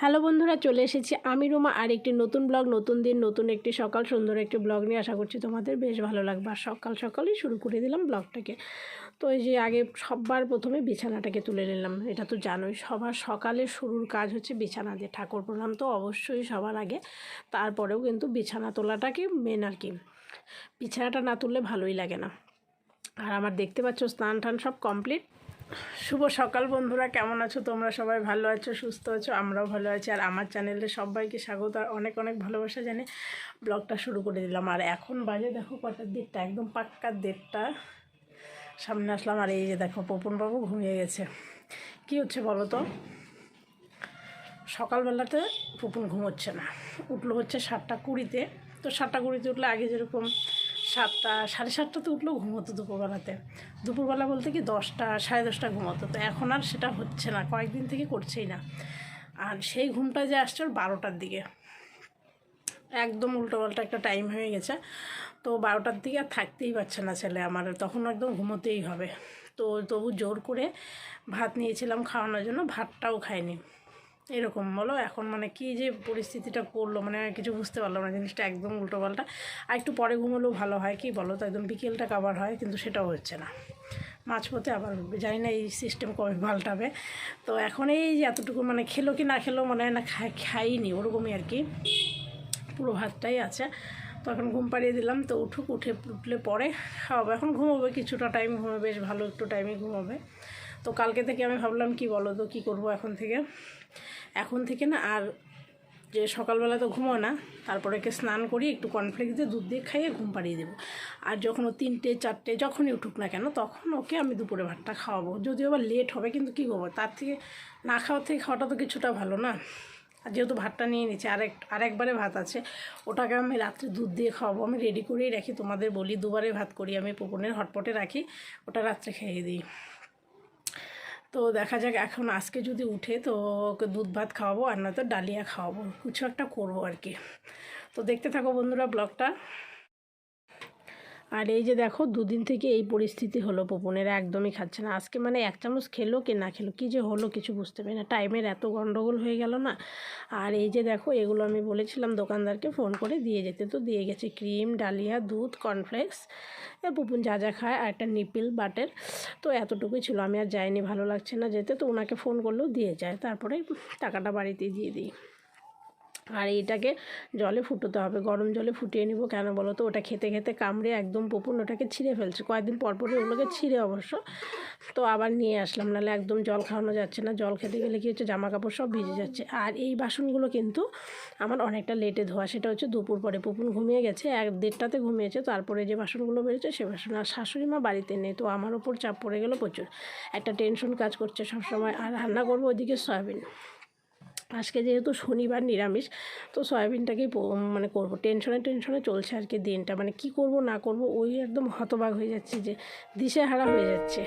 Hello বন্ধুরা, চলে এসেছি আমি রুমা আর একটি নতুন ব্লগ, নতুন দিন, নতুন একটি সকাল, সুন্দর একটি ব্লগ নিয়ে আশা করছি তোমাদের বেশ ভালো লাগবে। আর সকাল সকালেই শুরু করে দিলাম ব্লগটাকে। তো এই যে আগে সববার প্রথমে বিছানাটাকে তুলে নিলাম। এটা তো জানোই, সবার সকালে শুরুর কাজ হচ্ছে বিছানা দিয়ে ঠাকুর প্রণাম তো অবশ্যই সবার আগে। তারপরেও কিন্তু বিছানা তোলাটাকে মেন আর কি। বিছানাটা না তুললে ভালোই লাগে না। আর আমার দেখতে পাচ্ছ স্নান টান সব কমপ্লিট শুভ সকাল বন্ধুরা, কেমন আছো? তোমরা সবাই ভালো আছো, সুস্থ আছো? আমরাও ভালো আছি। আর আমার চ্যানেলে সবাইকে স্বাগত আর অনেক অনেক ভালোবাসা জানে ব্লগটা শুরু করে দিলাম। আর এখন বাজে, দেখো, কটার দেড়টা একদম পাক্কার দেড়টা। সামনে আসলাম, আর এই যে দেখো, পপনবাবু ঘুমিয়ে গেছে। কি হচ্ছে বলো তো? সকালবেলাতে পুপুন ঘুমোচ্ছে না। উঠল হচ্ছে সাতটা কুড়িতে। তো সাতটা কুড়িতে উঠলে আগে যেরকম সাতটা, সাড়ে সাতটাতে উঠলেও ঘুমোতো দুপুরবেলাতে। দুপুরবেলা বলতে কি দশটা, সাড়ে দশটা ঘুমোতো। তো এখন আর সেটা হচ্ছে না, কয়েকদিন থেকে করছেই না। আর সেই ঘুমটা যে আসছে ওর বারোটার দিকে। একদম উল্টোপাল্টা একটা টাইম হয়ে গেছে। তো বারোটার দিকে আর থাকতেই পারছে না ছেলে আমার, তখন একদম ঘুমোতেই হবে। তো তবু জোর করে ভাত নিয়েছিলাম খাওয়ানোর জন্য, ভাতটাও খায়নি এরকম বলো। এখন মানে কি যে পরিস্থিতিটা করল মানে কিছু বুঝতে পারলাম না জিনিসটা একদম উল্টোপাল্টা আর একটু পরে ঘুমোলেও ভালো হয় কি বলো? তো একদম বিকেলটা কাবার হয়, কিন্তু সেটাও হচ্ছে না। মাঝপথে আবার জানি না এই সিস্টেম কবে পাল্টাবে। তো এখন এই যে এতটুকু মানে খেলো কি না খেলো মনে হয় না খাই খাইনি, ওরকমই আর কি। পুরো ভাতটাই আছে। তো এখন ঘুম পাড়িয়ে দিলাম। তো উঠুক, উঠে উঠলে পরে খাওয়াবো। এখন ঘুমোবে, কিছুটা টাইম ঘুমাবে, বেশ ভালো একটু টাইমে ঘুমাবে। তো কালকে থেকে আমি ভাবলাম কি বলো তো, কী করব এখন থেকে? এখন থেকে না, আর যে সকালবেলা তো ঘুমো না, তারপরে একে স্নান করি একটু কর্নফ্লেক্স দিয়ে দুধ দিয়ে খাইয়ে ঘুম পাড়িয়ে দেবো। আর যখন ও তিনটে, চারটে যখনই উঠুক না কেন, তখন ওকে আমি দুপুরে ভাতটা খাওয়াবো। যদিও আবার লেট হবে, কিন্তু কী করব? তার থেকে না খাওয়ার থেকে খাওয়াটা তো কিছুটা ভালো না। আর যেহেতু ভাতটা নিয়ে নিচ্ছে, আরেক, আরেকবারে ভাত আছে, ওটাকে আমি রাত্রে দুধ দিয়ে খাওয়াবো। আমি রেডি করেই রাখি, তোমাদের বলি, দুবারে ভাত করি, আমি পুকুনের হটপটে রাখি, ওটা রাত্রে খেয়ে দিই। তো দেখা যাক এখন আজকে যদি উঠে তো ওকে দুধ ভাত খাওয়াবো আর নয়তো ডালিয়া খাওয়াবো। কিছু একটা করব আর কি। তো দেখতে থাকো বন্ধুরা ব্লগটা। আর এই যে দেখো, দুদিন থেকে এই পরিস্থিতি হলো পপনের একদমই খাচ্ছে না। আজকে মানে এক চামচ খেলো কি না খেলো, কী যে হলো কিছু বুঝতে পারি না। টাইমের এত গণ্ডগোল হয়ে গেল না। আর এই যে দেখো, এগুলো আমি বলেছিলাম দোকানদারকে ফোন করে দিয়ে যেতে। তো দিয়ে গেছে ক্রিম, ডালিয়া, দুধ, কর্নফ্লেক্স পুপুন যা যা খায় আর একটা নিপিল বাটের। তো এতটুকুই ছিল, আমি আর যাইনি, ভালো লাগছে না যেতে। তো ওনাকে ফোন করলেও দিয়ে যায়, তারপরে টাকাটা বাড়িতে দিয়ে দিই। আর এটাকে জলে ফুটোতে হবে। গরম জলে ফুটিয়ে নিব কেন বলো তো? ওটা খেতে খেতে কামড়ে একদম পুপুন ওটাকে ছিঁড়ে ফেলছে। কয়েকদিন পর পরে ওগুলোকে ছিঁড়ে অবশ্য। তো আবার নিয়ে আসলাম, নাহলে একদম জল খাওয়ানো যাচ্ছে না। জল খেতে গেলে কী হচ্ছে? জামা কাপড় সব ভিজে যাচ্ছে। আর এই বাসনগুলো কিন্তু আমার অনেকটা লেটে ধোয়া। সেটা হচ্ছে দুপুর পরে পুপুন ঘুমিয়ে গেছে, এক দেড়টাতে ঘুমিয়েছে। তারপরে যে বাসনগুলো বেরোচ্ছে সে বাসন আর শাশুড়ি মা বাড়িতে নেই, তো আমার ওপর চাপ পড়ে গেলো প্রচুর। একটা টেনশন কাজ করছে সবসময়। আর রান্না করব ওইদিকে সয়াবিন। আজকে যেহেতু শনিবার নিরামিষ, তো সয়াবিনটাকেই মানে করব। টেনশনে টেনশনে চলছে আর কি দিনটা। মানে কি করব না করব, ওই একদম হতবাগ হয়ে যাচ্ছে যে দিশেহারা হয়ে যাচ্ছে।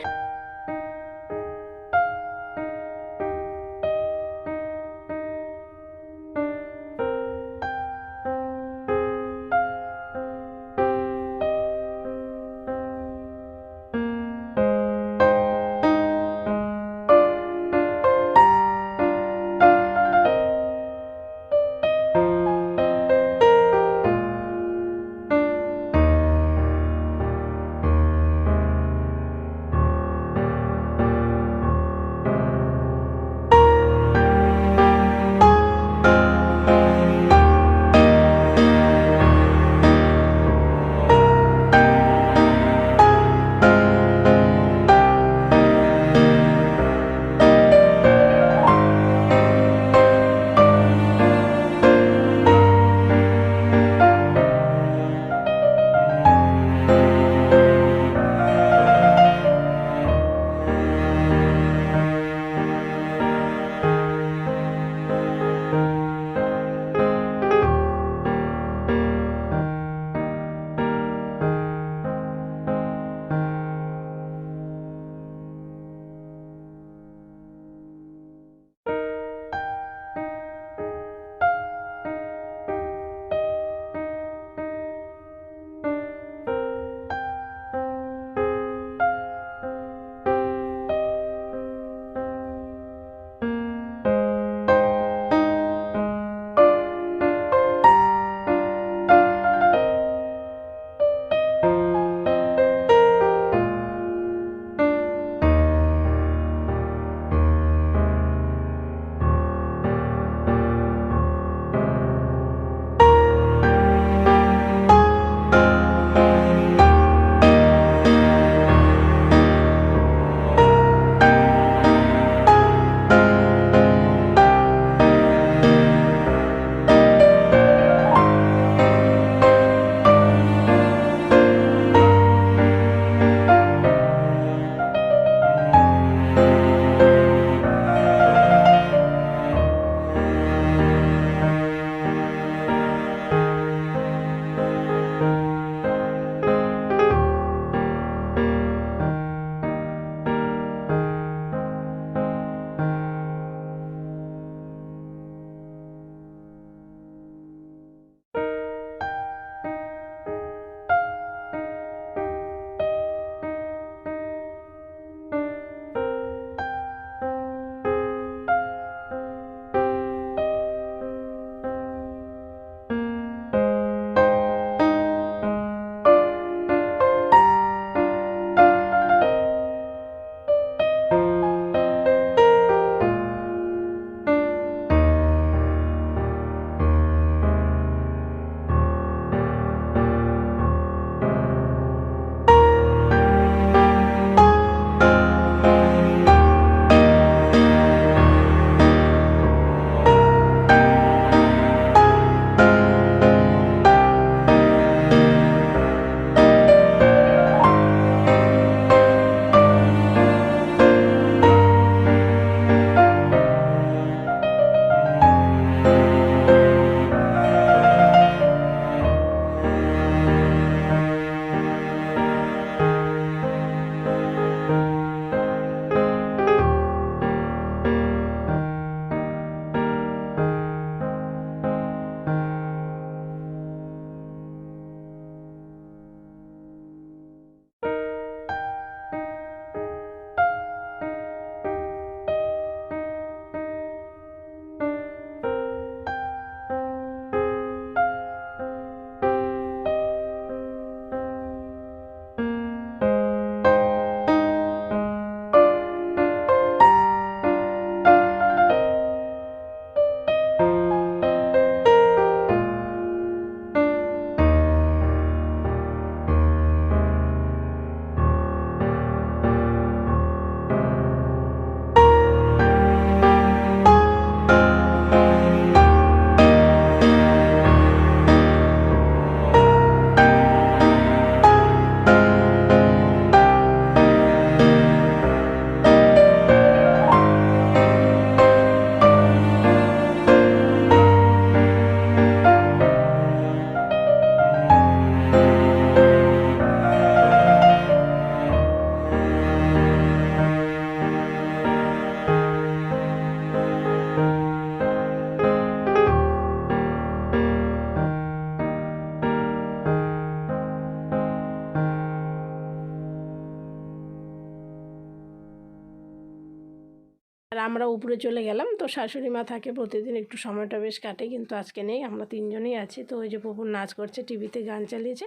আমরা উপরে চলে গেলাম। তো শাশুড়ি মা থাকে প্রতিদিন একটু সময়টা বেশ কাটে, কিন্তু আজকে নেই। আমরা তিনজনেই আছি। তো ওই যে পুকুর নাচ করছে, টিভিতে গান চালিয়েছে।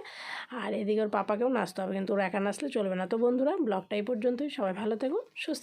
আর এদিকে ওর পাপাকেও নাচতে হবে, কিন্তু ওর একা নাচলে চলবে না। তো বন্ধুরা, ব্লগটা এই পর্যন্তই। সবাই ভালো থেকো, সুস্থ